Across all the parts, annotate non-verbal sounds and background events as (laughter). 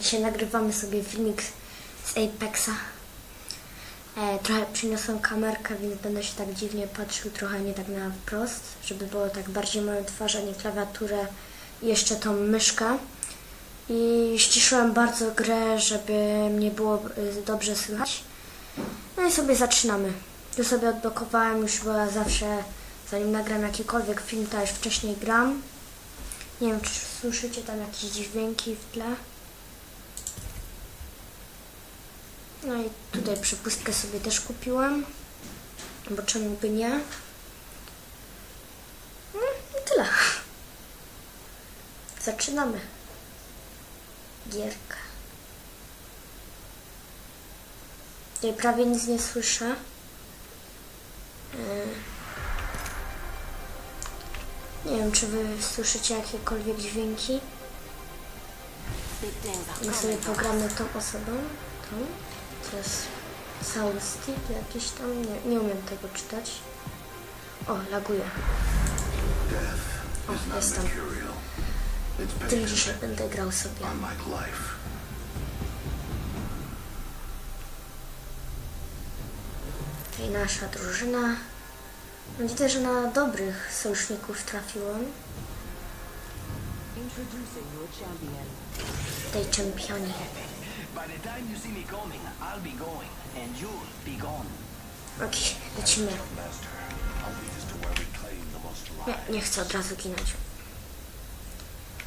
Dzisiaj nagrywamy sobie filmik z Apexa. E, trochę przyniosłem kamerkę, więc będę się tak dziwnie patrzył, trochę nie tak na wprost, żeby było tak bardziej moją twarz, a nie klawiaturę i jeszcze tą myszkę. I ściszyłem bardzo grę, żeby mnie było y, dobrze słychać. No i sobie zaczynamy. Tu sobie odblokowałem już, bo ja zawsze, zanim nagram jakikolwiek film, to już wcześniej gram. Nie wiem, czy słyszycie tam jakieś dźwięki w tle. No i tutaj przepustkę sobie też kupiłem. Bo czemu by nie? No i tyle. Zaczynamy. Gierka. Tutaj prawie nic nie słyszę. Yy. Nie wiem, czy wy słyszycie jakiekolwiek dźwięki. My sobie pogramy tą osobą. Tą. To jest soundstick jakiś tam. Nie, nie umiem tego czytać. O, laguje. O, not jest tam. mercurial. It's Tym dzisiaj będę grał sobie. I nasza drużyna. Widzę, że na dobrych sojuszników trafiłem. Tej czempionie. By. Okej, lecimy. Nie, nie chcę od razu ginąć.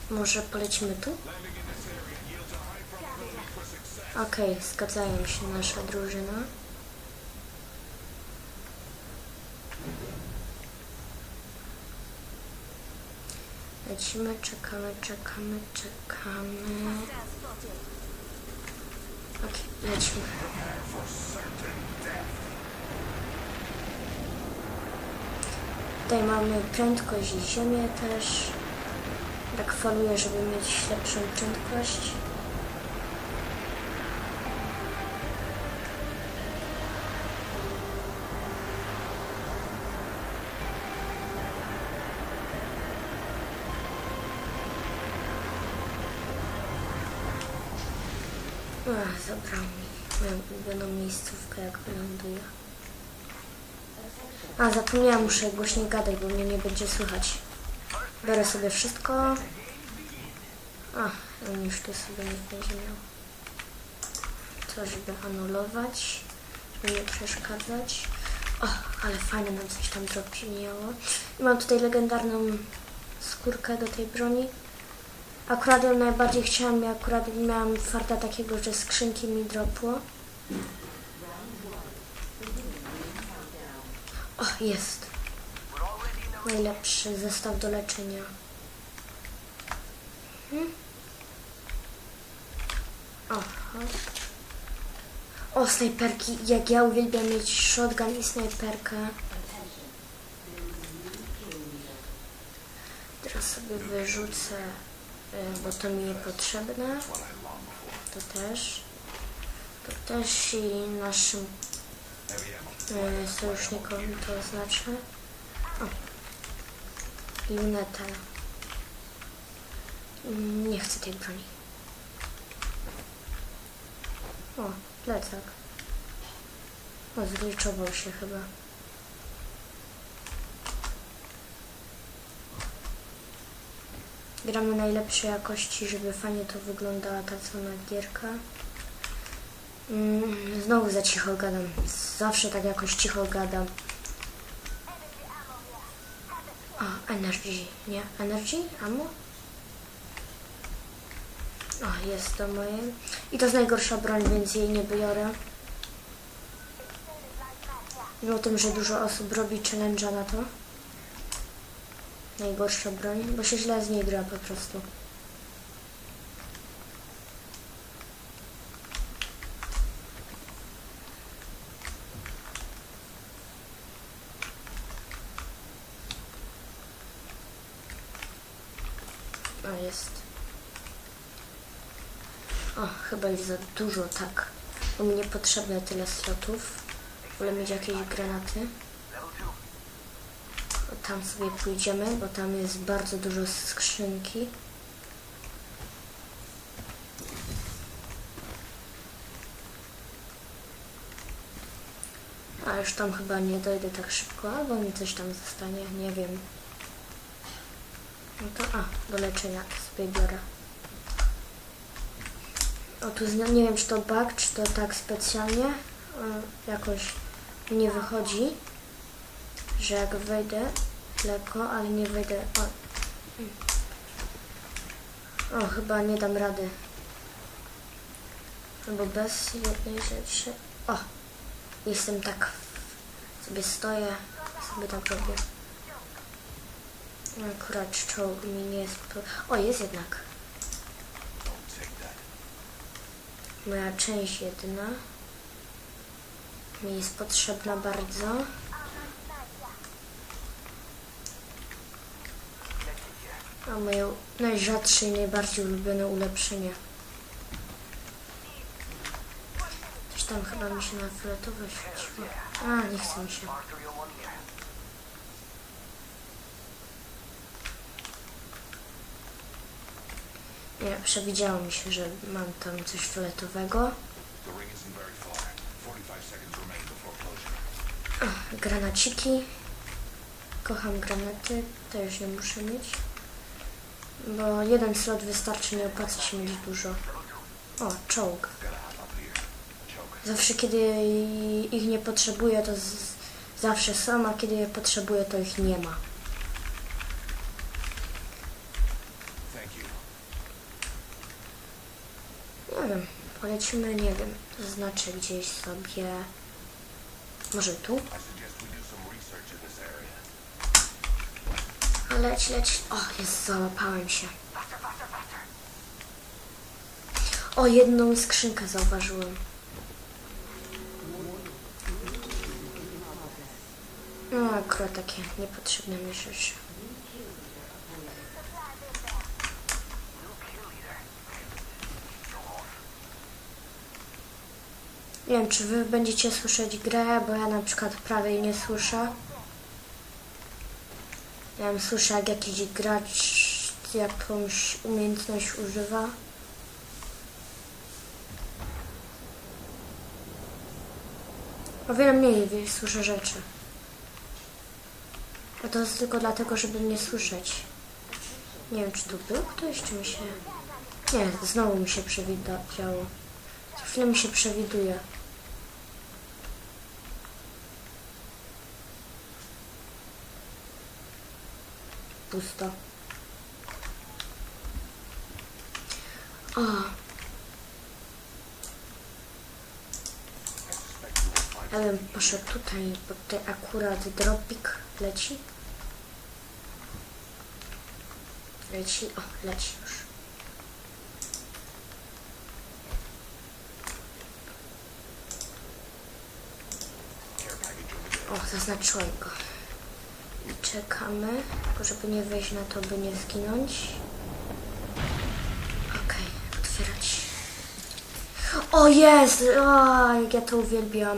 Może polecimy tu? Okej, zgadzają się nasza drużyna. Lecimy, czekamy, czekamy, czekamy. Okej, lecimy. Tutaj mamy prędkość i ziemię też. Tak faluję, żeby mieć lepszą prędkość. Ach, zabrał mi moją ulubioną miejscówkę, jak wyląduję. A, zapomniałam, muszę głośniej gadać, bo mnie nie będzie słychać. Biorę sobie wszystko. A, on już tu sobie nie będzie miał. To, żeby anulować, żeby nie przeszkadzać. O, ale fajne nam coś tam dropiło. I mam tutaj legendarną skórkę do tej broni. Akurat ją najbardziej chciałam i akurat miałam farta takiego, że skrzynki mi dropło. O, jest. Najlepszy zestaw do leczenia. Hmm? Aha. O, snajperki. Jak ja uwielbiam mieć shotgun i snajperkę. Teraz sobie wyrzucę, bo to mi niepotrzebne. To też. To też i naszym y, sojusznikowi to oznaczę. O. Lunetę. Mm, Nie chcę tej broni. O, plecak. O, zgliczował się chyba. Gramy najlepszej jakości, żeby fajnie to wyglądała ta cała gierka. Mm, Znowu za cicho gadam. Zawsze tak jakoś cicho gadam. O, energy, nie? Energy? Ammo? O, jest to moje. I to jest najgorsza broń, więc jej nie biorę. Mimo tym, że dużo osób robi challenge'a na to. Najgorsza broń, bo się źle z niej gra po prostu. O, jest. O, chyba jest za dużo, tak. Bo mi niepotrzebne tyle slotów. Wolę mieć jakieś granaty tam sobie pójdziemy, bo tam jest bardzo dużo skrzynki. A już tam chyba nie dojdę tak szybko, albo mi coś tam zostanie, nie wiem. No to a, do leczenia sobie biorę. O tu nie wiem czy to bug, czy to tak specjalnie e, jakoś nie wychodzi, że jak wejdę lekko, ale nie wejdę... O, o chyba nie dam rady. Albo bez jednej rzeczy. O, jestem tak, sobie stoję, sobie tak robię. Akurat czołg mi nie jest... O, jest jednak. Moja część jedna mi jest potrzebna bardzo. A moje najrzadsze i najbardziej ulubione ulepszenie. Coś tam chyba mi się na fioletowo świeciło. A, nie chce mi się. Nie, przewidziało mi się, że mam tam coś fioletowego. The ring isn't very far. 45 seconds remain before closure. Granaciki. Kocham granaty, to już nie muszę mieć. Bo jeden slot wystarczy, nie opłaca się mieć dużo. O, czołg. Zawsze kiedy ich nie potrzebuję, to zawsze są, a kiedy je potrzebuję, to ich nie ma. Nie wiem, polecimy, nie wiem, zaznaczę gdzieś sobie. Może tu? Leć, leć. O, jest, załapałem się. O, jedną skrzynkę zauważyłem. No, akurat takie niepotrzebne mi. Nie wiem, czy wy będziecie słyszeć grę, bo ja na przykład prawie nie słyszę. Ja wiem, słyszę jak jakiś gracz jakąś umiejętność używa. O wiele mniej słyszę rzeczy. A to jest tylko dlatego, żeby mnie słyszeć. Nie wiem, czy tu był ktoś, czy mi się... Nie, znowu mi się przewidziało. Co chwilę mi się przewiduje. Pusto. O, ja bym poszedł tutaj, bo tutaj akurat dropik leci. Leci, o, leci już. O, zaznaczyłem go. Czekamy, żeby nie wejść na to, by nie zginąć. Okej, otwierać. O, jest! Jak ja to uwielbiam.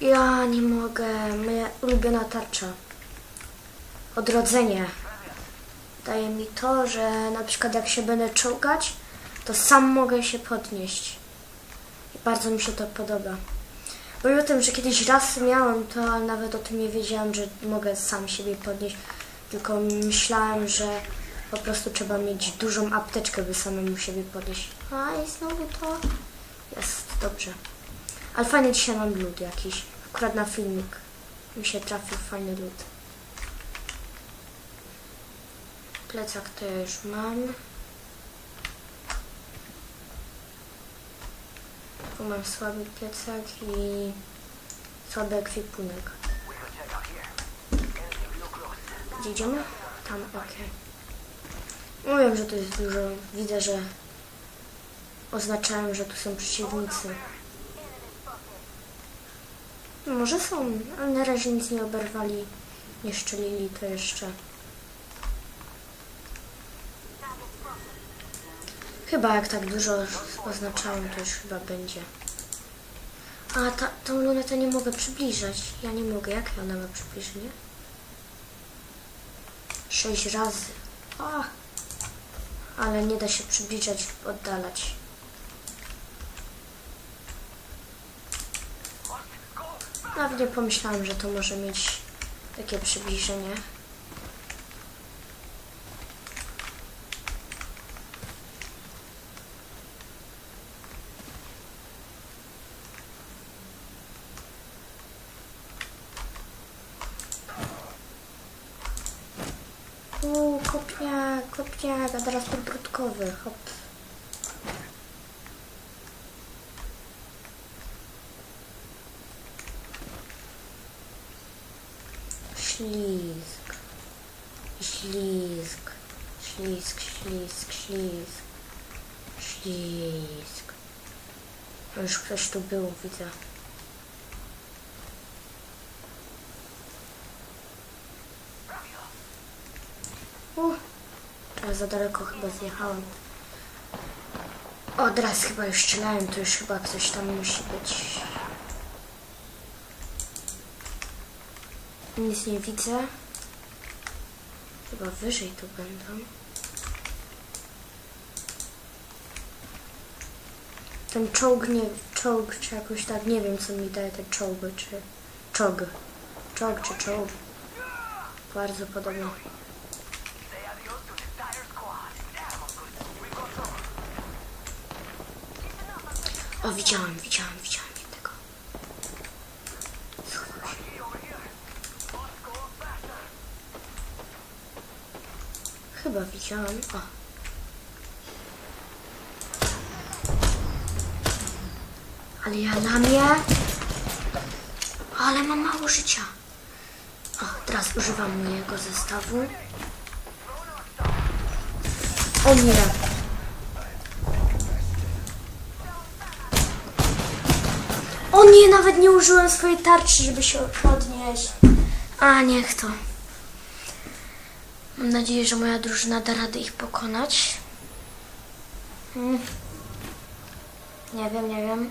Ja nie mogę. Moja ulubiona tarcza. Odrodzenie. Daje mi to, że na przykład jak się będę czołgać, to sam mogę się podnieść. I bardzo mi się to podoba. I o tym, że kiedyś raz miałem to, ale nawet o tym nie wiedziałam, że mogę sam siebie podnieść. Tylko myślałem, że po prostu trzeba mieć dużą apteczkę, by samemu siebie podnieść. A i znowu to jest dobrze. Ale fajny dzisiaj mam lód jakiś. Akurat na filmik mi się trafił fajny lód. Plecak już mam. Tu mam słaby plecak i słaby ekwipunek. Gdzie idziemy? Tam, okej. No wiem, że to jest dużo. Widzę, że oznaczają, że tu są przeciwnicy. Może są, ale na razie nic nie oberwali, nie szczelili to jeszcze. Chyba jak tak dużo oznaczają, to już chyba będzie. A ta, tą lunetę nie mogę przybliżać. Ja nie mogę. Jak ona ma przybliżenie? Sześć razy. A, ale nie da się przybliżać, oddalać. Nawet nie pomyślałam, że to może mieć takie przybliżenie. Uuu, kopniak, kopniak, a teraz podbródkowy, hop. Ślizg, ślizg, ślizg, ślizg, ślizg, ślizg. Już ktoś tu był, widzę. Uh, teraz za daleko chyba zjechałem. O, teraz chyba już strzelałem, to już chyba ktoś tam musi być. Nic nie widzę. Chyba wyżej tu będą. Ten czołg, nie, czołg, czy jakoś tak, nie wiem co mi daje te czołgy, czy... Czołg. Czołg czy czołg. Bardzo podobno. O, widziałem, widziałem, widziałem jednego. Schował się. Chyba widziałem. O. Ale ja lamię. Ale mam mało życia. O, teraz używam mojego zestawu. O nie. Nie, nawet nie użyłem swojej tarczy, żeby się podnieść. A, niech to. Mam nadzieję, że moja drużyna da radę ich pokonać. Hmm. Nie wiem, nie wiem.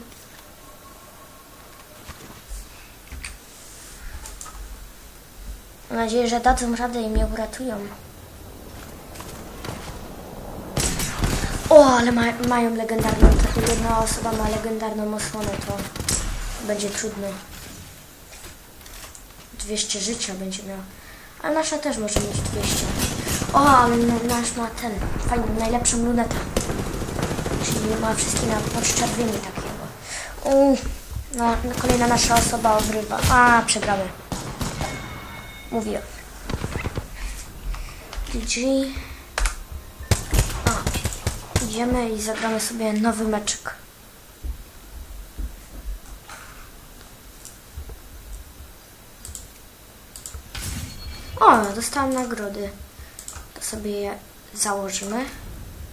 Mam nadzieję, że dadzą radę i mnie uratują. O, ale ma, mają legendarną, to jedna osoba ma legendarną osłonę, to będzie trudno. 200 życia będzie miał. A nasza też może mieć 200. O, ale na- nasz ma ten, fajny, najlepszą lunetę. Czyli ma wszystkie na podszczerwieni takiego. U, no, kolejna nasza osoba ogrywa. A, przegramy. Mówię. GG. O, idziemy i zagramy sobie nowy meczek. O, dostałam nagrody. To sobie je założymy.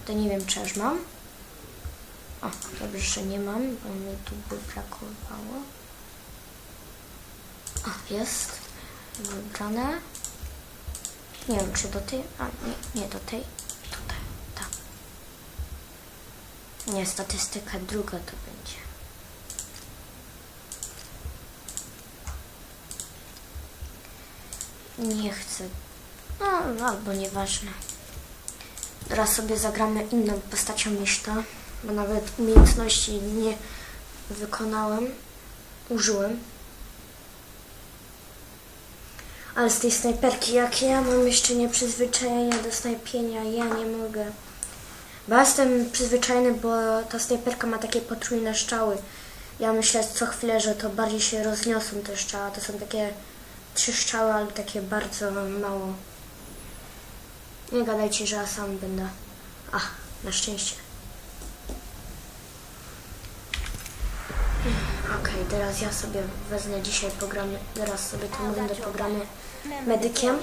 To nie wiem, czy aż mam. O, dobrze, że nie mam, bo mi tu by brakowało. O, jest. Wybrane. Nie wiem, czy do tej... A, nie, nie do tej. Tutaj, tak. Nie, statystyka druga to będzie. Nie chcę. No, albo nieważne. Teraz sobie zagramy inną postacią niż bo nawet umiejętności nie wykonałem, użyłem. Ale z tej snajperki, jakie ja mam jeszcze nieprzyzwyczajenie do snajpienia, ja nie mogę. Bo ja jestem przyzwyczajony, bo ta snajperka ma takie potrójne strzały. Ja myślę co chwilę, że to bardziej się rozniosą te strzały. To są takie trzy strzały, ale takie bardzo mało. Nie gadajcie, że ja sam będę. Ach, na szczęście. Okej, teraz ja sobie wezmę dzisiaj programy, teraz sobie tą rundę pogramy medykiem.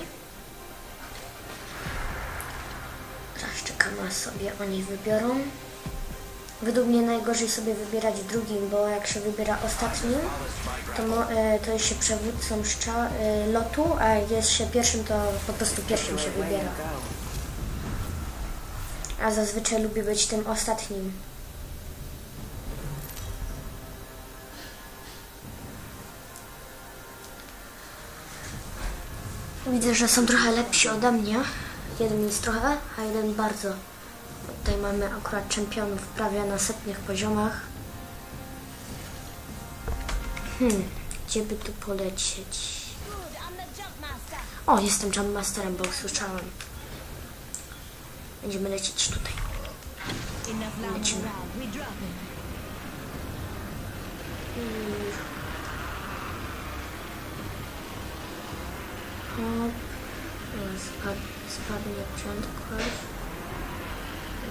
Teraz czekam aż sobie oni wybiorą. Według mnie najgorzej sobie wybierać drugim, bo jak się wybiera ostatnim, to, e, to jest się przewódcą e, lotu, a jest się pierwszym, to po prostu pierwszym się wybiera. A zazwyczaj lubię być tym ostatnim. Widzę, że są trochę lepsi ode mnie. Jeden jest trochę, a jeden bardzo. Tutaj mamy akurat czempionów prawie na setnych poziomach. Hmm, Gdzie by tu polecieć? O, jestem Jumpmasterem, bo usłyszałem. Będziemy lecieć tutaj. Lecimy. I- Hop. Spad, spadnie prędkość.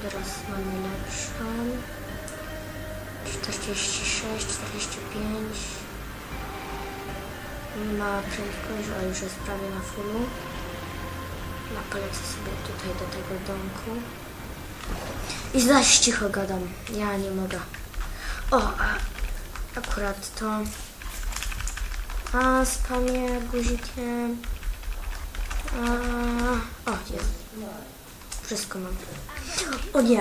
Teraz mamy lepszą. 46, 45. Ma prędkość, a już jest prawie na fullu. Ja polecę sobie tutaj do tego domku. I zaś cicho gadam. Ja nie mogę. O, a akurat to. A spamię guzikiem. A, o, jest. Wszystko mam. O nie.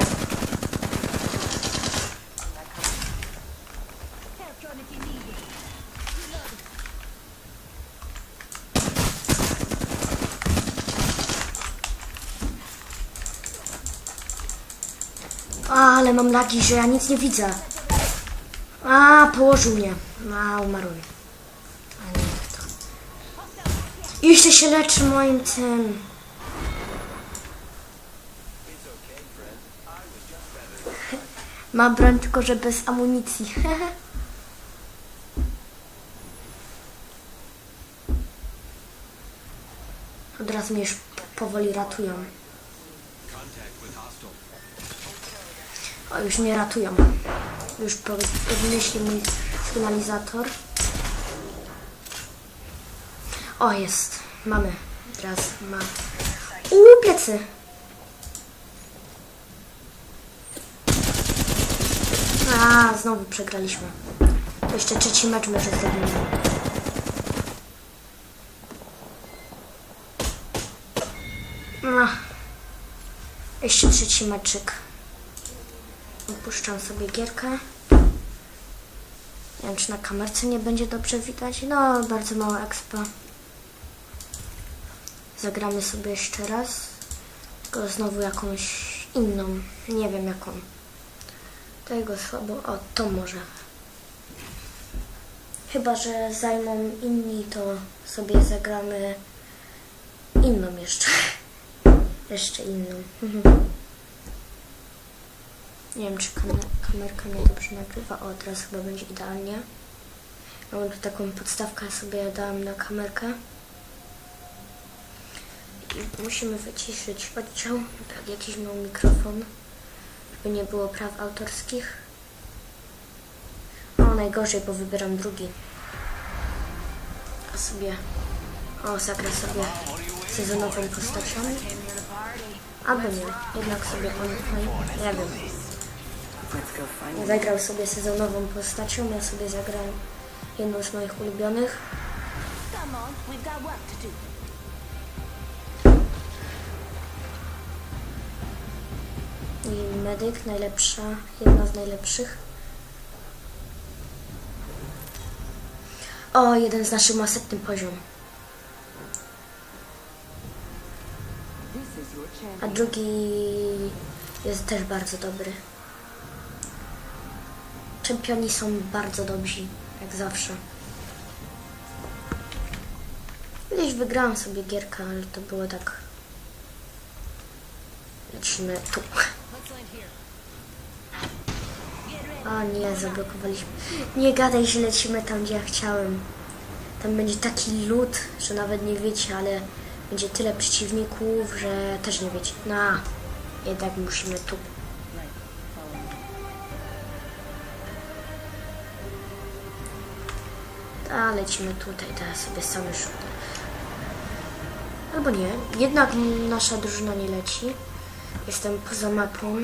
A, ale mam lagi, że ja nic nie widzę. A, położył mnie. A, umarłem. A to. Jeszcze się leczy moim tym. (laughs) Ma broń tylko, że bez amunicji. (laughs) Od razu mnie już powoli ratują. O, już mnie ratują. Już po- podnieśli mój sygnalizator. O, jest. Mamy. Teraz ma. Uuu, plecy. A, znowu przegraliśmy. To jeszcze trzeci mecz może zrobimy. No. Jeszcze trzeci meczyk. Opuszczam sobie gierkę. Nie wiem, czy na kamerce nie będzie dobrze widać. No, bardzo mało expa. Zagramy sobie jeszcze raz. Tylko znowu jakąś inną. Nie wiem jaką. Tego słabo. O, to może. Chyba, że zajmą inni, to sobie zagramy inną jeszcze. (laughs) jeszcze inną. Nie wiem, czy kamer- kamerka mnie dobrze nagrywa. O, teraz chyba będzie idealnie. Mam tu taką podstawkę, sobie dałam na kamerkę. I musimy wyciszyć oddział. Tak, jakiś miał mikrofon, żeby nie było praw autorskich. O, najgorzej, bo wybieram drugi. A sobie... O, zagra sobie sezonową postacią. Albo nie, jednak sobie on... No, nie wiem. Zagrał sobie sezonową postacią, ja sobie zagram jedną z moich ulubionych. I medyk, najlepsza, jedna z najlepszych. O, jeden z naszych ma setny poziom, a drugi jest też bardzo dobry. Czempioni są bardzo dobrzy, jak zawsze. Kiedyś wygrałam sobie gierkę, ale to było tak... Lecimy tu. A nie, zablokowaliśmy. Nie gadaj, że lecimy tam, gdzie ja chciałem. Tam będzie taki lód, że nawet nie wiecie, ale będzie tyle przeciwników, że też nie wiecie. No, jednak musimy tu. Lecimy tutaj, teraz sobie same rzut. Albo nie, jednak nasza drużyna nie leci. Jestem poza mapą,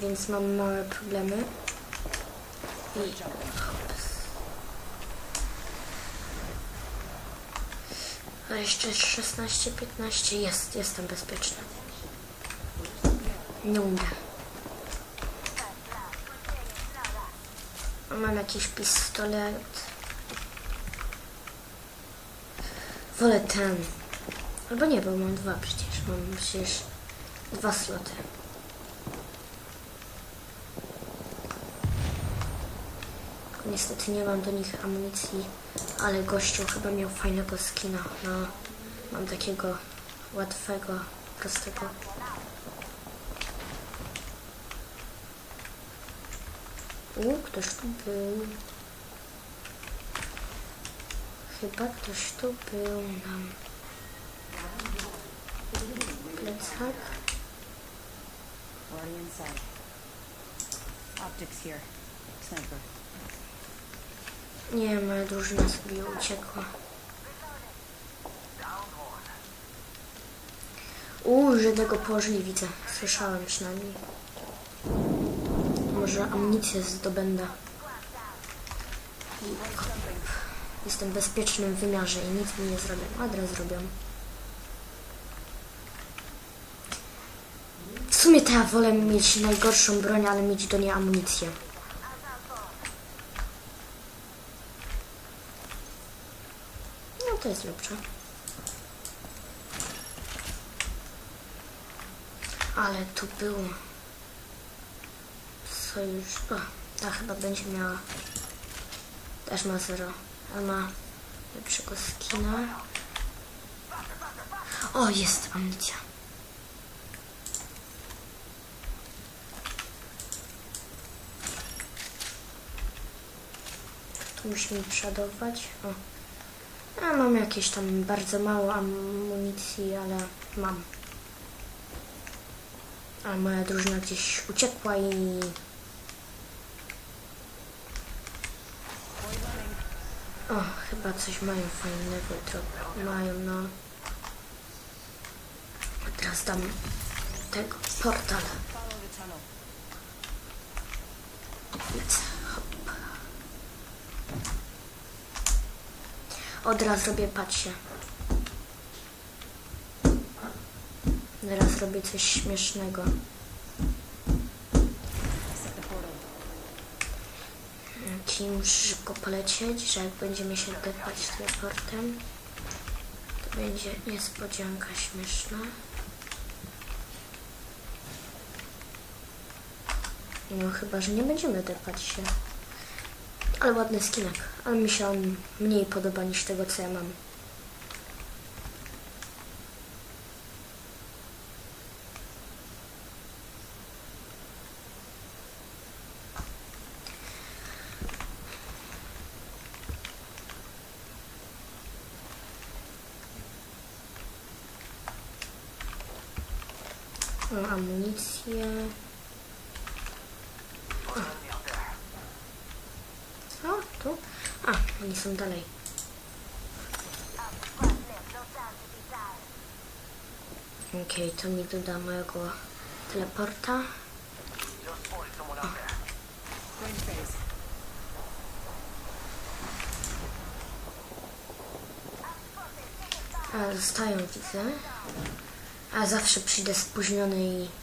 więc mam małe problemy. I A jeszcze 16-15 jest, jestem bezpieczny. Nie umrę. Mam jakiś pistolet. Wolę ten. Albo nie, bo mam dwa przecież. Mam przecież dwa sloty. Niestety nie mam do nich amunicji Ale gościu chyba miał fajnego skina. No, mam takiego łatwego, prostego. U, ktoś tu był. Chyba ktoś tu był nam. Plecak. Already inside. Optics here. Sniper. Nie, moja drużyna sobie uciekła. Uuu, żadnego położyli widzę. Słyszałem przynajmniej. Może amunicję zdobędę. Jestem w bezpiecznym wymiarze i nic mi nie zrobią. Adres zrobią. W sumie to ja wolę mieć najgorszą broń, ale mieć do niej amunicję. No to jest lepsze. Ale tu było. Sojusz. O, ta chyba będzie miała. Też ma zero. Ale ma lepszego skina. O, jest amunicja. Tu musimy przodować. O. Ja mam jakieś tam bardzo mało amunicji, ale mam. A moja drużyna gdzieś uciekła i... O, chyba coś mają fajnego, to mają, no. Teraz dam tego portal. Od razu robię, patrzcie. Teraz robię coś śmiesznego. Set the portal. Muszę szybko polecieć, że jak będziemy się depać teleportem, to będzie niespodzianka śmieszna. No chyba, że nie będziemy depać się. Ale ładny skinek. Ale mi się on mniej podoba niż tego, co ja mam. Mam amunicję. Co? Tu? A, oni są dalej. Okej, to mi doda mojego teleporta. A, zostają, widzę. A zawsze przyjdę spóźniony i...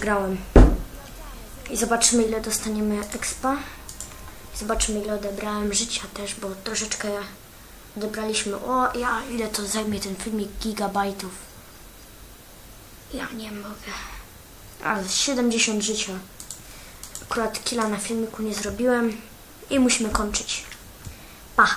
Przegrałem. I zobaczymy, ile dostaniemy expa. Zobaczymy, ile odebrałem życia też, bo troszeczkę odebraliśmy. O, ja, ile to zajmie ten filmik gigabajtów. Ja nie mogę. A, 70 życia. Akurat killa na filmiku nie zrobiłem. I musimy kończyć. Pa!